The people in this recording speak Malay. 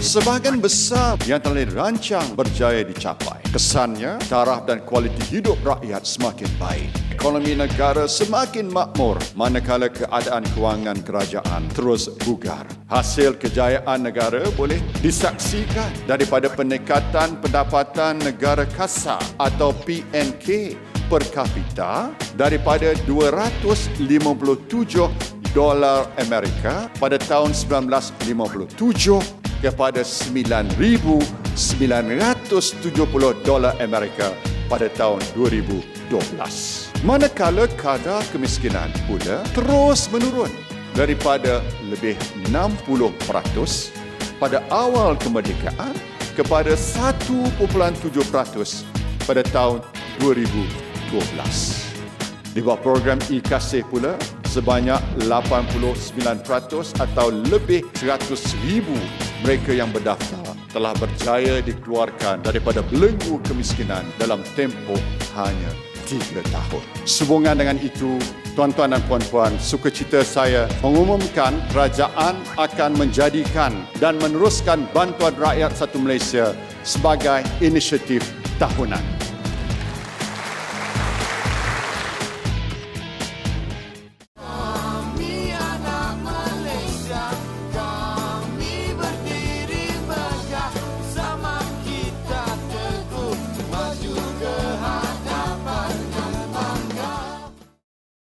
Sebahagian besar yang telah dirancang berjaya dicapai. Kesannya, taraf dan kualiti hidup rakyat semakin baik. Ekonomi negara semakin makmur manakala keadaan kewangan kerajaan terus bugar. Hasil kejayaan negara boleh disaksikan daripada peningkatan pendapatan negara kasar atau PNK per kapita daripada 257 dolar Amerika pada tahun 1957 kepada 9,970 dolar Amerika pada tahun 2012. Manakala kadar kemiskinan pula terus menurun daripada lebih 60% pada awal kemerdekaan kepada 1.7% pada tahun 2012. Di bawah program e-kasih pula, sebanyak 89% atau lebih 100 ribu mereka yang berdaftar telah berjaya dikeluarkan daripada belenggu kemiskinan dalam tempoh hanya tiga tahun. Sehubungan dengan itu, tuan-tuan dan puan-puan, sukacita saya mengumumkan kerajaan akan menjadikan dan meneruskan bantuan rakyat satu Malaysia sebagai inisiatif tahunan.